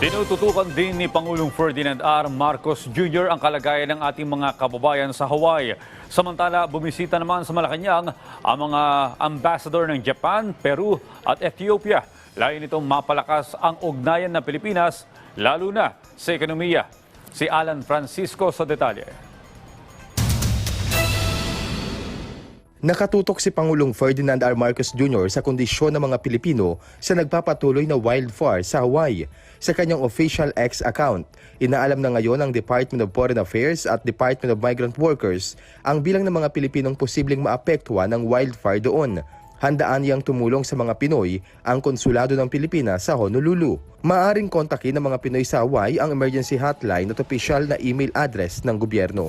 Tinututukan din ni Pangulong Ferdinand R. Marcos Jr. ang kalagayan ng ating mga kababayan sa Hawaii. Samantala, bumisita naman sa Malacanang ang mga ambassador ng Japan, Peru at Ethiopia. Layo nitong mapalakas ang ugnayan ng Pilipinas, lalo na sa ekonomiya. Si Alan Francisco sa detalye. Nakatutok si Pangulong Ferdinand R. Marcos Jr. sa kondisyon ng mga Pilipino sa nagpapatuloy na wildfire sa Hawaii. Sa kanyang official X account, inaalam na ngayon ng Department of Foreign Affairs at Department of Migrant Workers ang bilang ng mga Pilipinong posibleng maapektuhan ng wildfire doon. Handaan niyang tumulong sa mga Pinoy ang konsulado ng Pilipinas sa Honolulu. Maaring kontakin ng mga Pinoy sa Hawaii ang emergency hotline at opisyal na email address ng gobyerno.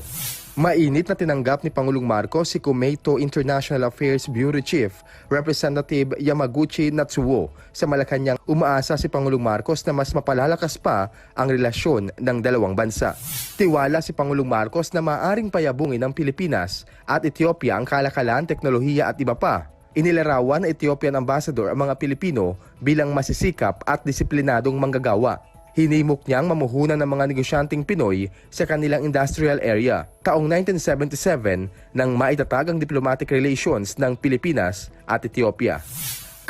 Mainit na tinanggap ni Pangulong Marcos si Kumeito International Affairs Bureau Chief Representative Yamaguchi Natsuo. Sa Malacanang umaasa si Pangulong Marcos na mas mapalalakas pa ang relasyon ng dalawang bansa. Tiwala si Pangulong Marcos na maaring payabungin ng Pilipinas at Ethiopia ang kalakalan, teknolohiya at iba pa. Inilarawan ng Ethiopian Ambassador ang mga Pilipino bilang masisikap at disiplinadong manggagawa. Hinimok niyang mamuhunan ng mga negosyanteng Pinoy sa kanilang industrial area. Taong 1977 nang maitatag ang diplomatic relations ng Pilipinas at Ethiopia.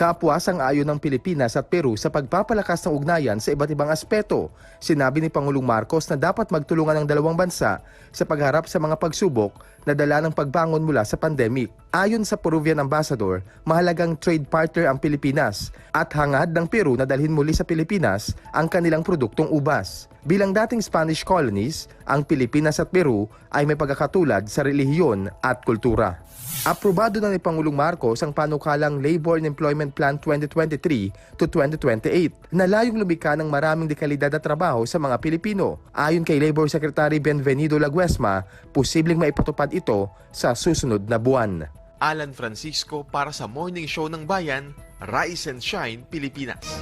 Kapwa sang ayon ng Pilipinas at Peru sa pagpapalakas ng ugnayan sa iba't ibang aspeto. Sinabi ni Pangulong Marcos na dapat magtulungan ang dalawang bansa sa pagharap sa mga pagsubok na dala ng pagbangon mula sa pandemic. Ayon sa Peruvian Ambassador, mahalagang trade partner ang Pilipinas at hangad ng Peru na dalhin muli sa Pilipinas ang kanilang produktong ubas. Bilang dating Spanish colonies, ang Pilipinas at Peru ay may pagkakatulad sa relihiyon at kultura. Aprobado na ni Pangulong Marcos ang panukalang Labor and Employment Plan 2023 to 2028 na layong lumika ng maraming dekalidad na trabaho sa mga Pilipino. Ayon kay Labor Secretary Benvenido Laguesma, posibleng maipatupad ito sa susunod na buwan. Alan Francisco para sa Morning Show ng Bayan, Rise and Shine, Pilipinas.